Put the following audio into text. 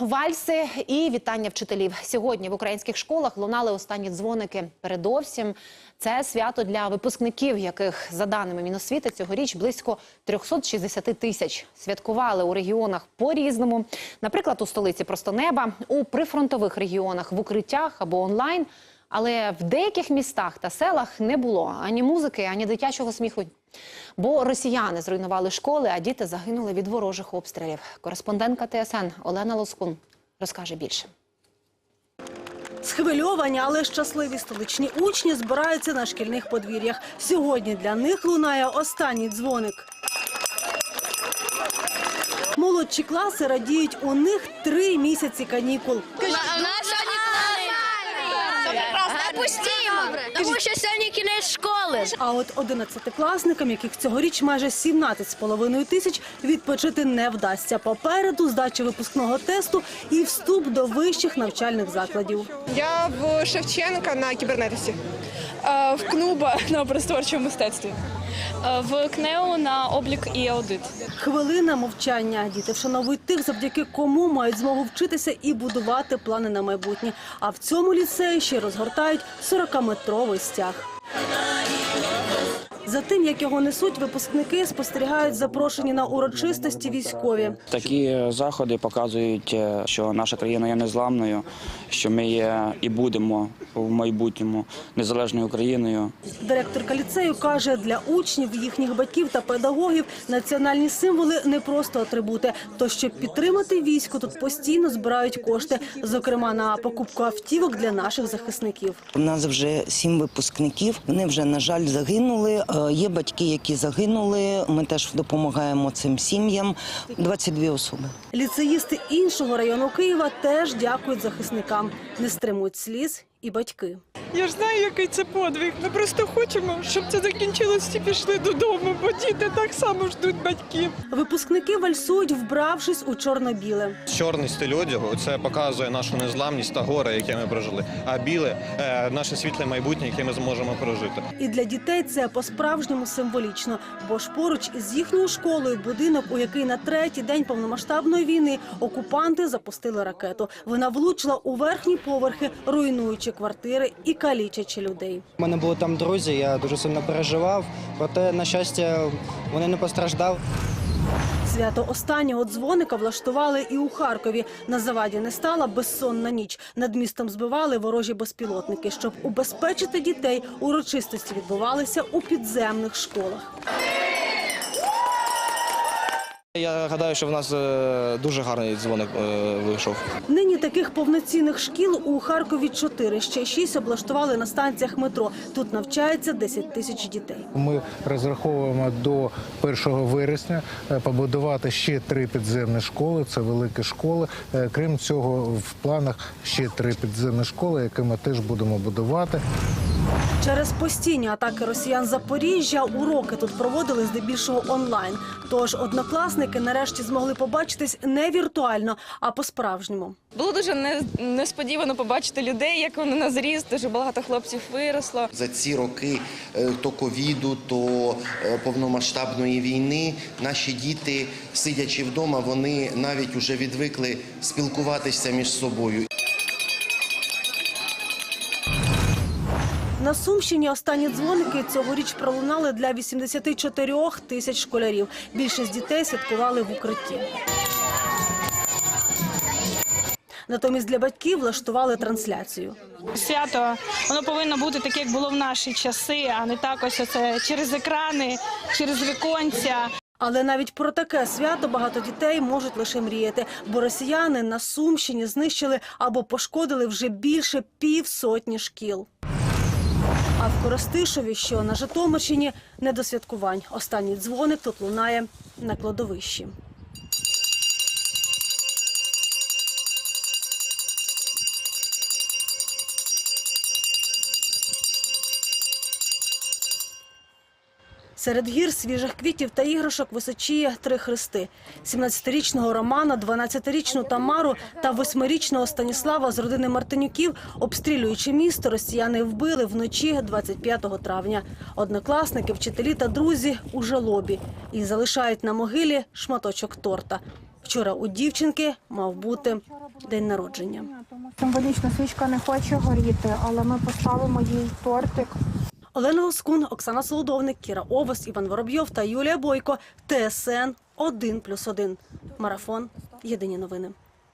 вальси і вітання вчителів. Сьогодні в українських школах лунали останні дзвоники. Передовсім це свято для випускників, яких за даними Міносвіти цьогоріч близько 360 тисяч. Святкували у регіонах по-різному. Наприклад, у столиці просто неба, у прифронтових регіонах в укриттях або онлайн. Але в деяких містах та селах не було ані музики, ані дитячого сміху. Бо росіяни зруйнували школи, а діти загинули від ворожих обстрілів. Кореспондентка ТСН Олена Лоскун розкаже більше. Схвильовані, але щасливі столичні учні збираються на шкільних подвір'ях. Сьогодні для них лунає останній дзвоник. Молодші класи радіють у них три місяці канікул. Допустимо, тому що сьогодні кінець школи. А от одинадцятикласникам, яких цьогоріч майже 17,5 тисяч, відпочити не вдасться. Попереду здача випускного тесту і вступ до вищих навчальних закладів. Я в Шевченка на кібернетиці. В клуба на образотворчому мистецтві, в КНЕО на облік і аудит. Хвилина мовчання. Діти вшановують тих, завдяки кому мають змогу вчитися і будувати плани на майбутнє. А в цьому ліцеї ще розгортають 40-метровий стяг. За тим, як його несуть, випускники спостерігають запрошені на урочистості військові. Такі заходи показують, е, що наша країна є незламною, що ми є і будемо в майбутньому незалежною Україною. Директорка ліцею каже, для учнів, їхніх батьків та педагогів національні символи не просто атрибути. То щоб підтримати військо, тут постійно збирають кошти, зокрема на покупку автівок для наших захисників. У нас вже сім випускників. Вони вже на жаль загинули. Е, Є батьки, які загинули. Ми теж допомагаємо цим сім'ям. 22 особи. Ліцеїсти іншого району Києва теж дякують захисникам, не стримують сліз і батьки. Я ж знаю, який це подвиг. Ми просто хочемо, щоб це закінчилось і пішли додому, бо діти так само ждуть батьків. Випускники вальсують, вбравшись у чорно-біле. Чорний стиль одягу це показує нашу незламність та горе, яке ми прожили. А біле е, наше світле майбутнє, яке ми зможемо прожити. І для дітей це по-справжньому символічно, бо ж поруч із їхньою школою будинок, у який на третій день повномасштабної війни окупанти запустили ракету. Вона влучила у верхні поверхи, руйнуючи квартири і калічачи людей. У мене були там друзі, я дуже сильно переживав. Проте, на щастя, вони не постраждав. Свято останнього дзвоника влаштували і у Харкові. На заваді не стала безсонна ніч. Над містом збивали ворожі безпілотники. Щоб убезпечити дітей, урочистості відбувалися у підземних школах. Я гадаю, що в нас е, дуже гарний дзвоник е, вийшов. Нині таких повноцінних шкіл у Харкові чотири. Ще шість облаштували на станціях метро. Тут навчається 10 тисяч дітей. Ми розраховуємо до 1 вересня е, побудувати ще три підземні школи. Це великі школи. Крім цього, в планах ще три підземні школи, які ми теж будемо будувати. Через постійні атаки росіян Запоріжжя уроки тут проводили здебільшого онлайн. Тож однокласники нарешті змогли побачитись не віртуально, а по-справжньому. Було дуже несподівано побачити людей, як вони на зріст. Дуже багато хлопців виросло. За ці роки е, то ковіду, то е, повномасштабної війни наші діти, сидячи вдома, вони навіть уже відвикли спілкуватися між собою. На Сумщині останні дзвоники цьогоріч пролунали для 84 тисяч школярів. Більшість дітей святкували в укритті. Натомість для батьків влаштували трансляцію. Свято воно повинно бути таке, як було в наші часи, а не так ось оце через екрани, через віконця. Але навіть про таке свято багато дітей можуть лише мріяти, бо росіяни на Сумщині знищили або пошкодили вже більше півсотні шкіл. А в Коростишові, що на Житомирщині, не до святкувань. Останній дзвоник тут лунає на кладовищі. Серед гір свіжих квітів та іграшок височіє три хрести: 17-річного Романа, 12-річну Тамару та 8-річного Станіслава з родини Мартинюків, обстрілюючи місто, росіяни вбили вночі 25 травня. Однокласники, вчителі та друзі у жалобі і залишають на могилі шматочок торта. Вчора у дівчинки мав бути день народження. Символічно свічка не хоче горіти, але ми поставимо їй тортик. Олена Лоскун, Оксана Солодовник, Кіра Овес, Іван Воробйов та Юлія Бойко. ТСН 1+,1. Марафон. Єдині новини.